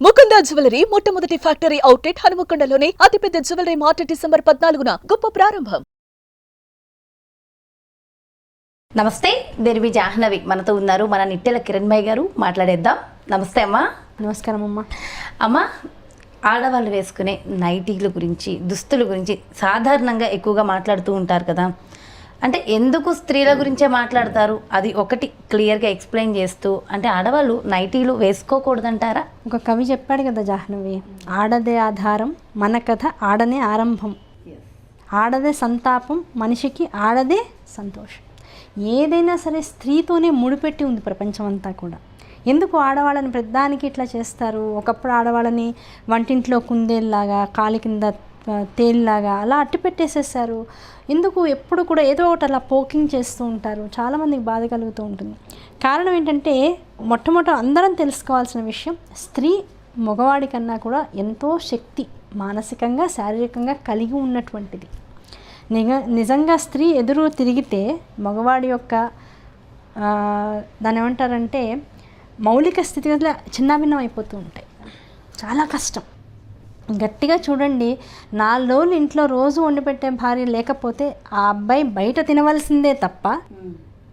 Mukunda jewellery మొట్టమొదటి factory outlet హనుమకొండలోనే అతిపెద్ద జ్యువెలరీ మార్ట్ డిసెంబర్ పద్నాలుగున గొప్ప ప్రారంభం. నమస్తే దేర్వి జాహ్నవి. మనతో ఉన్నారు మన నిట్టెల కిరణ్ భాయ్ గారు. మాట్లాడేద్దాం. నమస్తే అమ్మా. నమస్కారం అమ్మ. అమ్మ ఆడవాళ్ళు వేసుకునే నైటీల గురించి దుస్తుల గురించి సాధారణంగా ఎక్కువగా మాట్లాడుతూ ఉంటారు కదా. అంటే ఎందుకు స్త్రీల గురించే మాట్లాడతారు? అది ఒకటి క్లియర్గా ఎక్స్ప్లెయిన్ చేస్తూ అంటే ఆడవాళ్ళు నైటీలు వేసుకోకూడదంటారా? ఒక కవి చెప్పాడు కదా జాహ్నవి ఆడదే ఆధారం మన కథ ఆడనే ఆరంభం. ఆడదే సంతాపం మనిషికి ఆడదే సంతోషం. ఏదైనా సరే స్త్రీతోనే ముడిపెట్టి ఉంది ప్రపంచం అంతా కూడా. ఎందుకు ఆడవాళ్ళని పెద్దానికి ఇట్లా చేస్తారు? ఒకప్పుడు ఆడవాళ్ళని వంటింట్లో కుందేల్లాగా కాలి కింద తేలిలాగా అలా అట్టి పెట్టేసేసారు. ఎందుకు? ఎప్పుడు కూడా ఏదో ఒకటి అలా పోకింగ్ చేస్తూ ఉంటారు. చాలామందికి బాధ కలుగుతూ ఉంటుంది. కారణం ఏంటంటే మొట్టమొదట అందరం తెలుసుకోవాల్సిన విషయం స్త్రీ మగవాడి కన్నా కూడా ఎంతో శక్తి మానసికంగా శారీరకంగా కలిగి ఉన్నటువంటిది. నిజ నిజంగా స్త్రీ ఎదురు తిరిగితే మగవాడి యొక్క దాని ఏమంటారంటే మౌలిక స్థితిగతులు చిన్నాభిన్నం అయిపోతూ ఉంటాయి. చాలా కష్టం. గట్టిగా చూడండి నాలుగు రోజులు ఇంట్లో రోజు వండి పెట్టే భార్య లేకపోతే ఆ అబ్బాయి బయట తినవలసిందే తప్ప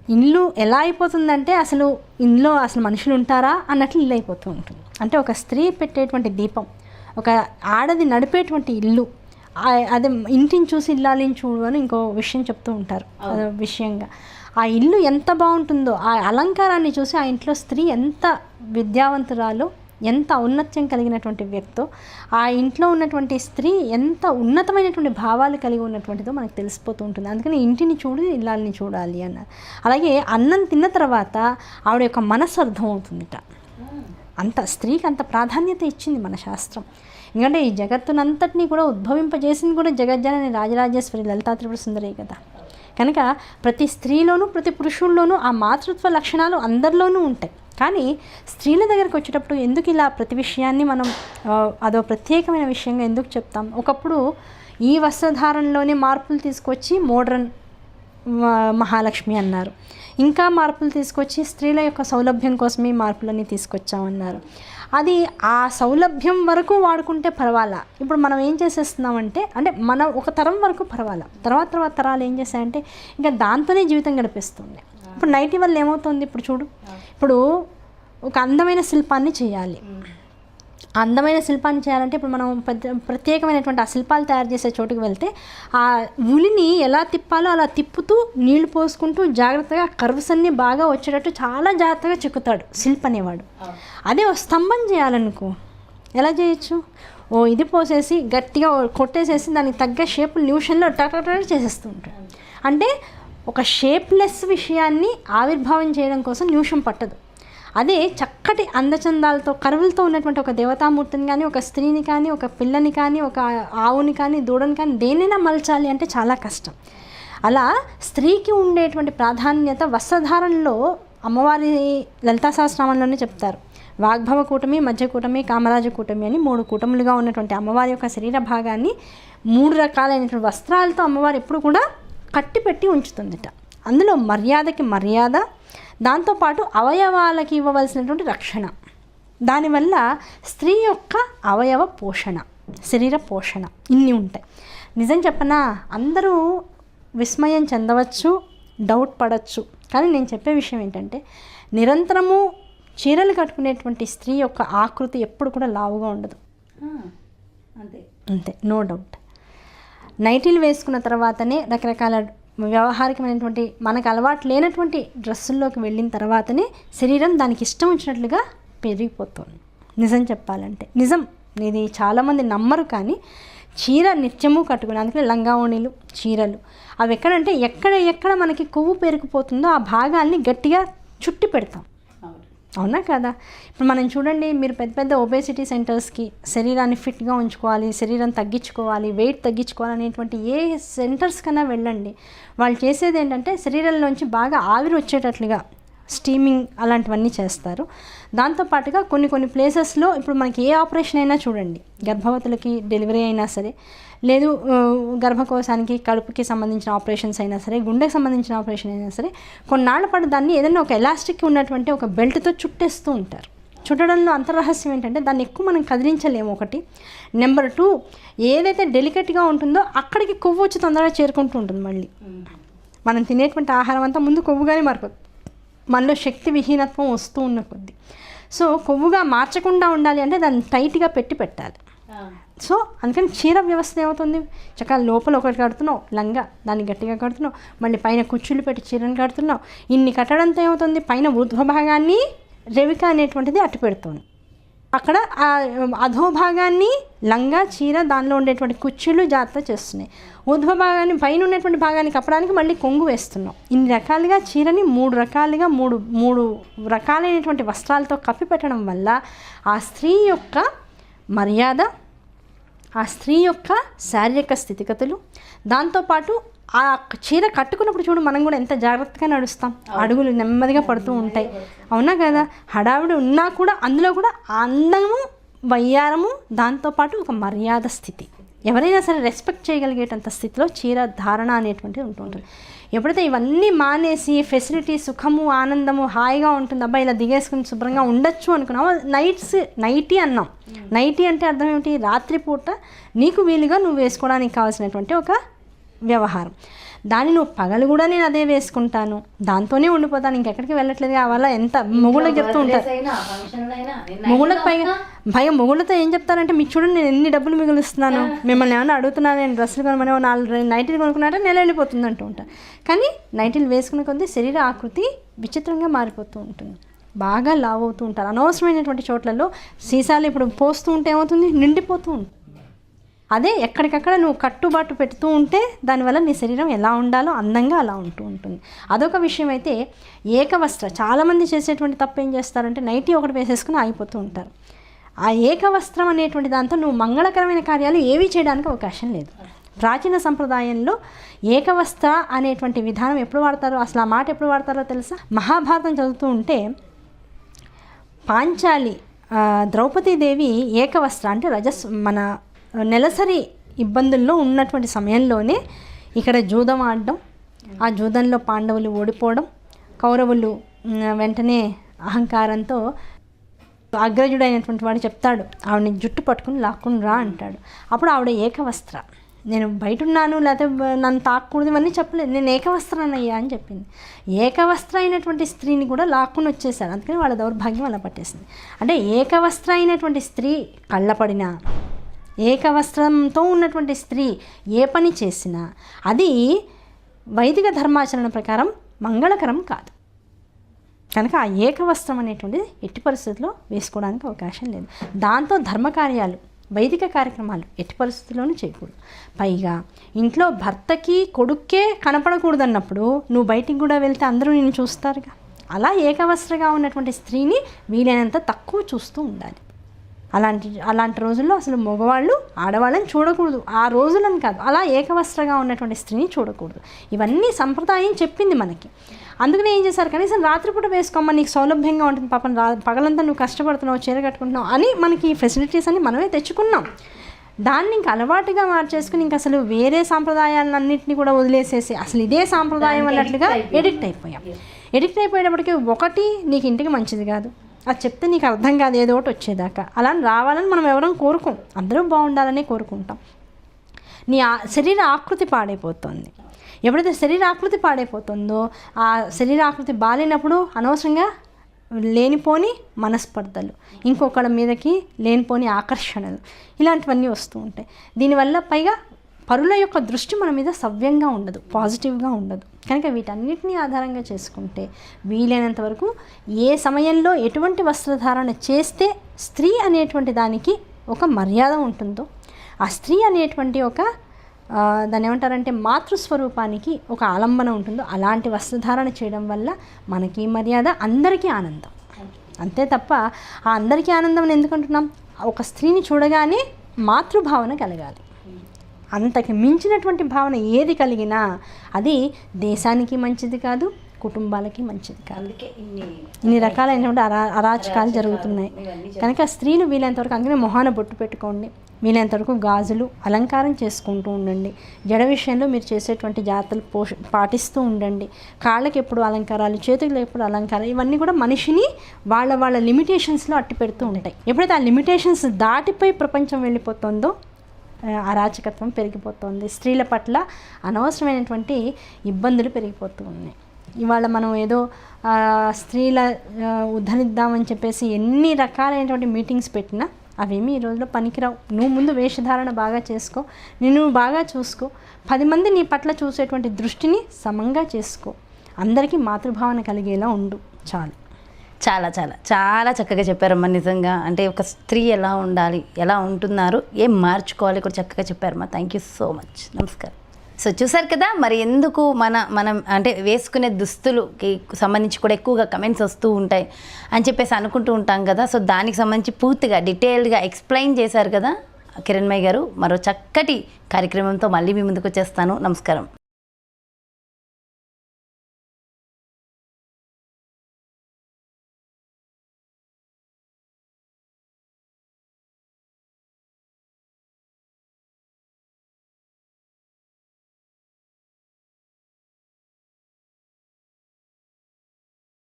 ఇల్లు ఎలా అయిపోతుందంటే అసలు ఇంట్లో అసలు మనుషులు ఉంటారా అన్నట్లు ఇల్లు అయిపోతూ ఉంటుంది. అంటే ఒక స్త్రీ పెట్టేటువంటి దీపం ఒక ఆడది నడిపేటువంటి ఇల్లు అదే ఇంటిని చూసి ఇల్లాలిని చూడు అని ఇంకో విషయం చెప్తూ ఉంటారు. అదో విషయంగా. ఆ ఇల్లు ఎంత బాగుంటుందో ఆ అలంకారాన్ని చూసి ఆ ఇంట్లో స్త్రీ ఎంత విద్యావంతురాలో ఎంత ఔన్నత్యం కలిగినటువంటి వ్యక్తో ఆ ఇంట్లో ఉన్నటువంటి స్త్రీ ఎంత ఉన్నతమైనటువంటి భావాలు కలిగి ఉన్నటువంటిదో మనకు తెలిసిపోతూ ఉంటుంది. అందుకని ఇంటిని చూడు ఇల్లాలని చూడాలి అన్నారు. అలాగే అన్నం తిన్న తర్వాత ఆవిడ యొక్క మనస్సు అర్థమవుతుందిట అంత స్త్రీకి అంత ప్రాధాన్యత ఇచ్చింది మన శాస్త్రం. ఎందుకంటే ఈ జగత్తునంతటినీ కూడా ఉద్భవింపజేసింది కూడా జగజ్జనని రాజరాజేశ్వరి లలితా త్రిపుర సుందరే కదా. కనుక ప్రతి స్త్రీలోనూ ప్రతి పురుషుల్లోనూ ఆ మాతృత్వ లక్షణాలు అందరిలోనూ ఉంటాయి. కానీ స్త్రీల దగ్గరకు వచ్చేటప్పుడు ఎందుకు ఇలా ప్రతి విషయాన్ని మనం అదో ప్రత్యేకమైన విషయంగా ఎందుకు చెప్తాం? ఒకప్పుడు ఈ వస్త్రధారణలోనే మార్పులు తీసుకొచ్చి మోడ్రన్ మహాలక్ష్మి అన్నారు. ఇంకా మార్పులు తీసుకొచ్చి స్త్రీల యొక్క సౌలభ్యం కోసమే మార్పులన్నీ తీసుకొచ్చామన్నారు. అది ఆ సౌలభ్యం వరకు వాడుకుంటే పర్వాలా? ఇప్పుడు మనం ఏం చేసేస్తున్నామంటే అంటే మనం ఒక తరం వరకు పర్వాలా? తర్వాత తర్వాత తరాలు ఏం చేశాయంటే ఇంకా దాంతోనే జీవితం గడిపిస్తుంది. ఇప్పుడు నైటీ వల్ల ఏమవుతుంది? ఇప్పుడు చూడు. ఇప్పుడు ఒక అందమైన శిల్పాన్ని చేయాలి. అందమైన శిల్పాన్ని చేయాలంటే ఇప్పుడు మనం పెద్ద ప్రత్యేకమైనటువంటి ఆ శిల్పాలు తయారు చేసే చోటుకు వెళ్తే ఆ ఉలిని ఎలా తిప్పాలో అలా తిప్పుతూ నీళ్ళు పోసుకుంటూ జాగ్రత్తగా కర్వ్స్ అన్ని బాగా వచ్చేటట్టు చాలా జాగ్రత్తగా చెక్కుతాడు శిల్ప అనేవాడు. అదే స్తంభం చేయాలనుకో. ఎలా చేయొచ్చు? ఓ ఇది పోసేసి గట్టిగా కొట్టేసేసి దానికి తగ్గ షేప్ న్యూషన్లో టట చేసేస్తూ ఉంటాడు. అంటే ఒక షేప్లెస్ విషయాన్ని ఆవిర్భావం చేయడం కోసం నిమిషం పట్టదు. అదే చక్కటి అందచందాలతో కరువులతో ఉన్నటువంటి ఒక దేవతామూర్తిని కానీ ఒక స్త్రీని కానీ ఒక పిల్లని కానీ ఒక ఆవుని కానీ దూడని కానీ దేనైనా మలచాలి అంటే చాలా కష్టం. అలా స్త్రీకి ఉండేటువంటి ప్రాధాన్యత వస్త్రధారణలో అమ్మవారి లలితా సహస్రనామంలోనే చెప్తారు. వాగ్భవ కూటమి మధ్య కూటమి కామరాజ కూటమి అని మూడు కూటములుగా ఉన్నటువంటి అమ్మవారి యొక్క శరీర భాగాన్ని మూడు రకాలైనటువంటి వస్త్రాలతో అమ్మవారు ఎప్పుడు కూడా కట్టిపెట్టి ఉంచుతుందిట. అందులో మర్యాదకి మర్యాద దాంతోపాటు అవయవాలకి ఇవ్వవలసినటువంటి రక్షణ. దానివల్ల స్త్రీ యొక్క అవయవ పోషణ శరీర పోషణ ఇన్ని ఉంటాయి. నిజం చెప్పనా? అందరూ విస్మయం చెందవచ్చు డౌట్ పడవచ్చు కానీ నేను చెప్పే విషయం ఏంటంటే నిరంతరము చీరలు కట్టుకునేటువంటి స్త్రీ యొక్క ఆకృతి ఎప్పుడు కూడా లావుగా ఉండదు. అంతే. అంతే నో డౌట్. నైటీలు వేసుకున్న తర్వాతనే రకరకాల వ్యవహారికమైనటువంటి మనకు అలవాటు లేనటువంటి డ్రెస్సుల్లోకి వెళ్ళిన తర్వాతనే శరీరం దానికి ఇష్టం వచ్చినట్లుగా పెరిగిపోతుంది. నిజం చెప్పాలంటే. నిజం. ఇది చాలామంది నమ్మరు కానీ చీర నిత్యము కట్టుకుని అందుకే లంగావోణీలు చీరలు. అవి ఎక్కడంటే ఎక్కడ ఎక్కడ మనకి కొవ్వు పెరిగిపోతుందో ఆ భాగాల్ని గట్టిగా చుట్టి పెడతాం. అవునా కదా? ఇప్పుడు మనం చూడండి మీరు పెద్ద పెద్ద ఒబేసిటీ సెంటర్స్కి శరీరాన్ని ఫిట్గా ఉంచుకోవాలి శరీరం తగ్గించుకోవాలి వెయిట్ తగ్గించుకోవాలి అనేటువంటి ఏ సెంటర్స్ కన్నా వెళ్ళండి. వాళ్ళు చేసేది ఏంటంటే శరీరంలోంచి బాగా ఆవిరి వచ్చేటట్లుగా స్టీమింగ్ అలాంటివన్నీ చేస్తారు. దాంతోపాటుగా కొన్ని కొన్ని ప్లేసెస్లో ఇప్పుడు మనకి ఏ ఆపరేషన్ అయినా చూడండి గర్భవతులకి డెలివరీ అయినా సరే లేదు గర్భకోశానికి కడుపుకి సంబంధించిన ఆపరేషన్స్ అయినా సరే గుండెకి సంబంధించిన ఆపరేషన్ అయినా సరే కొన్నాళ్ళ పాటు దాన్ని ఏదైనా ఒక ఎలాస్టిక్ ఉన్నటువంటి ఒక బెల్ట్తో చుట్టేస్తూ ఉంటారు. చుట్టడంలో అంతర్రహస్యం ఏంటంటే దాన్ని ఎక్కువ మనం కదిలించలేము ఒకటి. నెంబర్ టూ ఏదైతే డెలికేట్గా ఉంటుందో అక్కడికి కొవ్వు వచ్చి తొందరగా చేరుకుంటూ ఉంటుంది మళ్ళీ. మనం తినేటువంటి ఆహారం అంతా ముందు కొవ్వుగానే మారిపోతుంది మనలో శక్తి విహీనత్వం వస్తూ ఉన్న కొద్దీ. సో కొవ్వుగా మార్చకుండా ఉండాలి అంటే దాన్ని టైట్గా పెట్టి పెట్టాలి. సో అందుకని చీర వ్యవస్థ ఏమవుతుంది? చక్కగా లోపల ఒకటి కడుతున్నావు లంగా దాన్ని గట్టిగా కడుతున్నావు మళ్ళీ పైన కుచ్చులు పెట్టి చీరను కడుతున్నావు. ఇన్ని కట్టడంతో ఏమవుతుంది? పైన ఊర్ధ్వభాగాన్ని రెవిక అనేటువంటిది అట్టు పెడుతుంది. అక్కడ అధోభాగాన్ని లంగా చీర దానిలో ఉండేటువంటి కుచ్చులు జాగ్రత్త చేస్తున్నాయి. ఊర్ధ్వభాగాన్ని పైన ఉన్నటువంటి భాగాన్ని కప్పడానికి మళ్ళీ కొంగు వేస్తున్నాం. ఇన్ని రకాలుగా చీరని మూడు రకాలుగా మూడు మూడు రకాలైనటువంటి వస్త్రాలతో కప్పి పెట్టడం వల్ల ఆ స్త్రీ యొక్క మర్యాద ఆ స్త్రీ యొక్క శారీరక స్థితిగతులు దాంతోపాటు ఆ చీర కట్టుకున్నప్పుడు చూడు మనం కూడా ఎంత జాగ్రత్తగా నడుస్తాం. అడుగులు నెమ్మదిగా పడుతూ ఉంటాయి. అవునా కదా? హడావిడి ఉన్నా కూడా అందులో కూడా అందము వయ్యారము దాంతోపాటు ఒక మర్యాద స్థితి. ఎవరైనా సరే రెస్పెక్ట్ చేయగలిగేటంత స్థితిలో చీర ధారణ అనేటువంటిది ఉంటుంటుంది ఎప్పుడైతే ఇవన్నీ మానేసి ఫెసిలిటీ సుఖము ఆనందము హాయిగా ఉంటుంది అబ్బాయి ఇలా దిగేసుకుని శుభ్రంగా ఉండొచ్చు అనుకున్నాము నైట్స్ నైటీ అన్నాం. నైటీ అంటే అర్థం ఏమిటి? రాత్రిపూట నీకు వీలుగా నువ్వు వేసుకోవడానికి కావాల్సినటువంటి ఒక వ్యవహారం. దాన్ని నువ్వు పగలు కూడా నేను అదే వేసుకుంటాను. దాంతోనే ఉండిపోతాను. ఇంకెక్కడికి వెళ్ళట్లేదు. కావాలా? ఎంత మొగుళ్ళకి చెప్తూ ఉంటారు. మొగుళ్ళకి పైగా పైగా మొగుళ్ళతో ఏం చెప్తారంటే మీకు చూడండి నేను ఎన్ని డబ్బులు మిగులుస్తున్నాను. మిమ్మల్ని ఏమైనా అడుగుతున్నాను నేను డ్రెస్సులు కొనమని నాలుగు నైటీలు కొనుక్కున్నారంటే నెల వెళ్ళిపోతుంది అంటూ ఉంటాను కానీ నైటీలు వేసుకునే కొద్దీ శరీర ఆకృతి విచిత్రంగా మారిపోతూ ఉంటుంది. బాగా లావ్ అవుతూ ఉంటారు. అనవసరమైనటువంటి చోట్లలో సీసాలు ఇప్పుడు పోస్తూ ఉంటే ఏమవుతుంది? నిండిపోతూ ఉంటుంది అదే ఎక్కడికక్కడ నువ్వు కట్టుబాటు పెడుతూ ఉంటే దానివల్ల నీ శరీరం ఎలా ఉండాలో అందంగా అలా ఉంటూ ఉంటుంది. అదొక విషయం అయితే ఏకవస్త్ర చాలామంది చేసేటువంటి తప్పు ఏం చేస్తారంటే నైటీ ఒకటి వేసేసుకుని ఆగిపోతూ ఉంటారు. ఆ ఏకవస్త్రం అనేటువంటి దాంతో నువ్వు మంగళకరమైన కార్యాలు ఏవీ చేయడానికి అవకాశం లేదు. ప్రాచీన సంప్రదాయంలో ఏకవస్త్ర అనేటువంటి విధానం ఎప్పుడు వాడతారో అసలు ఆ మాట ఎప్పుడు వాడతారో తెలుసా? మహాభారతం చదువుతూ ఉంటే పాంచాలి ద్రౌపదీదేవి ఏకవస్త్ర అంటే రజస్ మన నెలసరి ఇబ్బందుల్లో ఉన్నటువంటి సమయంలోనే ఇక్కడ జూదం ఆడడం ఆ జూదంలో పాండవులు ఓడిపోవడం కౌరవులు వెంటనే అహంకారంతో అగ్రజుడైనటువంటి వాడు చెప్తాడు ఆవిడని జుట్టు పట్టుకుని లాక్కుని రా అంటాడు. అప్పుడు ఆవిడ ఏకవస్త్ర. నేను బయట ఉన్నాను లేకపోతే నన్ను తాకూడదు ఇవన్నీ చెప్పలేదు. నేను ఏకవస్త్రానయ్యా అని చెప్పింది. ఏకవస్త్ర అయినటువంటి స్త్రీని కూడా లాక్కుని వచ్చేసాడు అందుకని వాళ్ళ దౌర్భాగ్యం అలా పట్టేసింది. అంటే ఏకవస్త్ర అయినటువంటి స్త్రీ కళ్ళపడినా ఏకవస్త్రంతో ఉన్నటువంటి స్త్రీ ఏ పని చేసినా అది వైదిక ధర్మాచరణ ప్రకారం మంగళకరం కాదు. కనుక ఆ ఏకవస్త్రం అనేటువంటిది ఎట్టి పరిస్థితుల్లో వేసుకోవడానికి అవకాశం లేదు. దాంతో ధర్మకార్యాలు వైదిక కార్యక్రమాలు ఎట్టి పరిస్థితుల్లోనూ చేయకూడదు. పైగా ఇంట్లో భర్తకి కొడుక్కే కనపడకూడదన్నప్పుడు నువ్వు బయటికి కూడా వెళ్తే అందరూ నేను చూస్తారుగా. అలా ఏకవస్త్రగా ఉన్నటువంటి స్త్రీని వీలైనంత తక్కువ చూస్తూ ఉండాలి. అలాంటి అలాంటి రోజుల్లో అసలు మగవాళ్ళు ఆడవాళ్ళని చూడకూడదు. ఆ రోజులను కాదు అలా ఏకవస్త్రగా ఉన్నటువంటి స్త్రీని చూడకూడదు. ఇవన్నీ సంప్రదాయం చెప్పింది మనకి. అందుకనే ఏం చేశారు? కనీసం రాత్రిపూట వేసుకోమ్మా నీకు సౌలభ్యంగా ఉంటుంది. పాపం రా పగలంతా నువ్వు కష్టపడుతున్నావు చీర కట్టుకుంటున్నావు అని మనకి ఈ ఫెసిలిటీస్ అన్ని మనమే తెచ్చుకున్నాం. దాన్ని ఇంక అలవాటుగా మార్చేసుకుని ఇంక అసలు వేరే సాంప్రదాయాలన్నింటినీ కూడా వదిలేసేసి అసలు ఇదే సాంప్రదాయం అన్నట్లుగా ఎడిక్ట్ అయిపోయాం. ఎడిక్ట్ అయిపోయేటప్పటికి ఒకటి నీకు ఇంటికి మంచిది కాదు. అది చెప్తే నీకు అర్థం కాదు ఏదో ఒకటి వచ్చేదాకా. అలా రావాలని మనం ఎవరం కోరుకోం. అందరూ బాగుండాలనే కోరుకుంటాం. నీ ఆ శరీర ఆకృతి పాడైపోతుంది. ఎప్పుడైతే శరీర ఆకృతి పాడైపోతుందో ఆ శరీర ఆకృతి బాలేనప్పుడు అనవసరంగా లేనిపోని మనస్పర్ధలు ఇంకొకళ్ళ మీదకి లేనిపోని ఆకర్షణలు ఇలాంటివన్నీ వస్తూ ఉంటాయి. దీనివల్ల పైగా పరుల యొక్క దృష్టి మన మీద సవ్యంగా ఉండదు పాజిటివ్గా ఉండదు. కనుక వీటన్నిటినీ ఆధారంగా చేసుకుంటే వీలైనంత వరకు ఏ సమయంలో ఎటువంటి వస్త్రధారణ చేస్తే స్త్రీ అనేటువంటి దానికి ఒక మర్యాద ఉంటుందో ఆ స్త్రీ అనేటువంటి ఒక దాన్ని ఏమంటారంటే మాతృస్వరూపానికి ఒక ఆలంబన ఉంటుందో అలాంటి వస్త్రధారణ చేయడం వల్ల మనకి మర్యాద అందరికీ ఆనందం. అంతే తప్ప ఆ అందరికీ ఆనందం అని ఎందుకు అంటున్నాం? ఒక స్త్రీని చూడగానే మాతృభావన కలగాలి. అంతకి మించినటువంటి భావన ఏది కలిగినా అది దేశానికి మంచిది కాదు కుటుంబాలకి మంచిది కాదు. ఇన్ని రకాలైనటువంటి అరా అరాచకాలు జరుగుతున్నాయి. కనుక స్త్రీలు వీలైనంత వరకు అందుకనే మొహాన బొట్టు పెట్టుకోండి. వీలైనంత వరకు గాజులు అలంకారం చేసుకుంటూ ఉండండి. జడ విషయంలో మీరు చేసేటువంటి జాగ్రత్తలు పోష పాటిస్తూ ఉండండి. కాళ్ళకి ఎప్పుడు అలంకారాలు చేతులకు ఎప్పుడు అలంకారాలు ఇవన్నీ కూడా మనిషిని వాళ్ళ వాళ్ళ లిమిటేషన్స్లో అట్టి పెడుతూ ఉంటాయి. ఎప్పుడైతే ఆ లిమిటేషన్స్ దాటిపోయి ప్రపంచం వెళ్ళిపోతుందో అరాచకత్వం పెరిగిపోతుంది. స్త్రీల పట్ల అనవసరమైనటువంటి ఇబ్బందులు పెరిగిపోతూ ఉన్నాయి. ఇవాళ మనం ఏదో స్త్రీల ఉద్ధరిద్దామని చెప్పేసి ఎన్ని రకాలైనటువంటి మీటింగ్స్ పెట్టినా అవేమి ఈ రోజులో పనికిరావు. నువ్వు ముందు వేషధారణ బాగా చేసుకో నిన్ను నువ్వు బాగా చూసుకో పది మంది నీ పట్ల చూసేటువంటి దృష్టిని సమంగా చేసుకో. అందరికీ మాతృభావన కలిగేలా ఉండు. చాలు. చాలా చాలా చాలా చక్కగా చెప్పారమ్మా నిజంగా. అంటే ఒక స్త్రీ ఎలా ఉండాలి ఎలా ఉంటున్నారు ఏం మార్చుకోవాలి కూడా చక్కగా చెప్పారమ్మా. థ్యాంక్ యూ సో మచ్ నమస్కారం. సో చూసారు కదా మరి ఎందుకు మన మనం అంటే వేసుకునే దుస్తులుకి సంబంధించి కూడా ఎక్కువగా కమెంట్స్ వస్తూ ఉంటాయి అని చెప్పేసి అనుకుంటూ ఉంటాం కదా. సో దానికి సంబంధించి పూర్తిగా డీటెయిల్డ్గా ఎక్స్ప్లెయిన్ చేశారు కదా కిరణ్మయ్య గారు. మరో చక్కటి కార్యక్రమంతో మళ్ళీ మీ ముందుకు వచ్చేస్తాను. నమస్కారం.